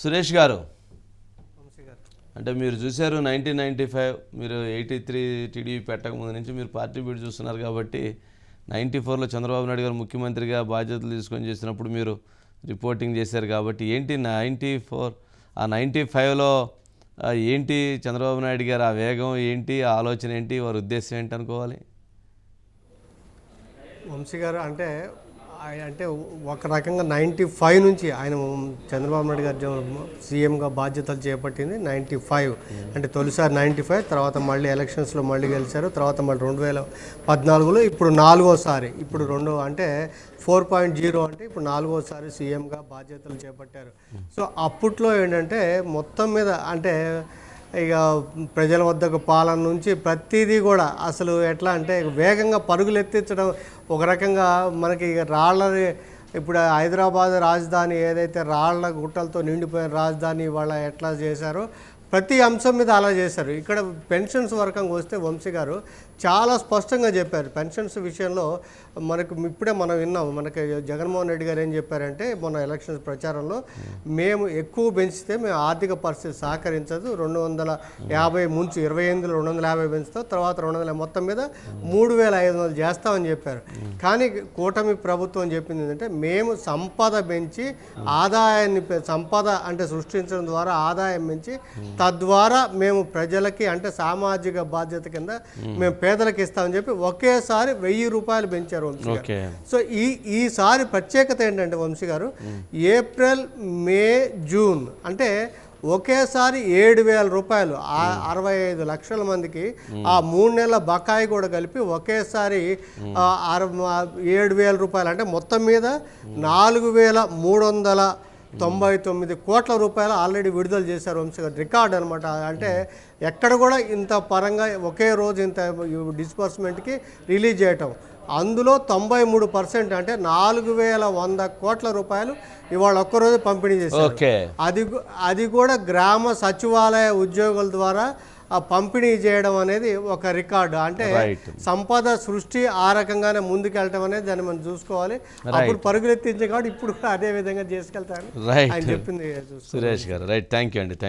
సురేష్ గారు. అంటే మీరు చూశారు నైన్టీన్ నైంటీ ఫైవ్ మీరు ఎయిటీ త్రీ టీడీపీ పెట్టక ముందు నుంచి మీరు పార్టీ బీట్ చూస్తున్నారు కాబట్టి నైంటీ ఫోర్లో చంద్రబాబు నాయుడు గారు ముఖ్యమంత్రిగా బాధ్యతలు తీసుకొని చేసినప్పుడు మీరు రిపోర్టింగ్ చేశారు కాబట్టి ఏంటి నైంటీ ఫోర్ ఆ నైంటీ ఫైవ్లో ఏంటి చంద్రబాబు నాయుడు గారు ఆ వేగం ఏంటి ఆలోచన ఏంటి వారి ఉద్దేశం ఏంటి అనుకోవాలి? వంశీ గారు అంటే అంటే ఒక రకంగా నైంటీ ఫైవ్ నుంచి ఆయన చంద్రబాబు నాయుడు గారు సీఎంగా బాధ్యతలు చేపట్టింది నైంటీ ఫైవ్. అంటే తొలిసారి నైంటీ ఫైవ్ తర్వాత మళ్ళీ ఎలక్షన్స్లో మళ్ళీ గెలిచారు తర్వాత మళ్ళీ రెండు వేల పద్నాలుగులో ఇప్పుడు నాలుగోసారి ఇప్పుడు రెండు అంటే ఫోర్ పాయింట్ జీరో అంటే ఇప్పుడు నాలుగోసారి సీఎంగా బాధ్యతలు చేపట్టారు. సో అప్పట్లో ఏంటంటే మొత్తం మీద అంటే ఇక ప్రజల వద్దకు పాలన నుంచి ప్రతిదీ కూడా అసలు ఎట్లా అంటే వేగంగా పరుగులు ఎత్తించడం ఒక రకంగా మనకి ఇక రాళ్ళ ఇప్పుడు హైదరాబాద్ రాజధాని ఏదైతే రాళ్ళ గుట్టలతో నిండిపోయిన రాజధాని వాళ్ళ ఎట్లా చేశారో ప్రతి అంశం మీద అలా చేశారు. ఇక్కడ పెన్షన్స్ వరకంగా వస్తే వంశీ గారు చాలా స్పష్టంగా చెప్పారు. పెన్షన్స్ విషయంలో మనకు ఇప్పుడే మనం విన్నాం. మనకి జగన్మోహన్ రెడ్డి గారు ఏం చెప్పారంటే మొన్న ఎలక్షన్స్ ప్రచారంలో మేము ఎక్కువ పెంచితే మేము ఆర్థిక పరిస్థితి సహకరించదు. రెండు వందల యాభై ముంచు ఇరవై ఎనిమిదిలో రెండు వందల యాభై పెంచుతాం. తర్వాత రెండు వందల మొత్తం మీద మూడు వేల ఐదు వందలు చేస్తామని చెప్పారు. కానీ కూటమి ప్రభుత్వం చెప్పింది ఏంటంటే మేము సంపద పెంచి ఆదాయాన్ని సంపద అంటే సృష్టించడం ద్వారా ఆదాయం పెంచి తద్వారా మేము ప్రజలకి అంటే సామాజిక బాధ్యత కింద మేము. పేదలకు ఇస్తామని చెప్పి ఒకేసారి వెయ్యి రూపాయలు పెంచారు వంశీ గారు. సో ఈ ఈసారి ప్రత్యేకత ఏంటంటే వంశీ గారు ఏప్రిల్ మే జూన్ అంటే ఒకేసారి ఏడు వేల రూపాయలు ఆ అరవై ఐదు లక్షల మందికి ఆ మూడు నెలల బకాయి కూడా కలిపి ఒకేసారి ఏడు వేల రూపాయలు అంటే మొత్తం మీద నాలుగు వేల మూడు వందల తొంభై తొమ్మిది కోట్ల రూపాయలు ఆల్రెడీ విడుదల చేశారు వంశీ గారు రికార్డ్ అనమాట అంటే ఎక్కడ కూడా ఇంత పరంగా ఒకే రోజు ఇంత డిస్బర్స్మెంట్కి రిలీజ్ చేయటం. అందులో తొంభై మూడు పర్సెంట్ అంటే నాలుగు వేల వంద కోట్ల రూపాయలు ఇవాళ ఒక్కరోజు పంపిణీ చేశారు. అది అది కూడా గ్రామ సచివాలయ ఉద్యోగుల ద్వారా ఆ పంపిణీ చేయడం అనేది ఒక రికార్డు. అంటే. సంపద సృష్టి ఆ రకంగానే ముందుకెళ్ళటం అనేది దాన్ని మనం చూసుకోవాలి. అప్పుడు పరుగులెత్తించే కాబట్టి ఇప్పుడు కూడా అదే విధంగా చేసుకెళ్తాను రైట్ చెప్పింది. Suresh garu. Right thank you అండి. థ్యాంక్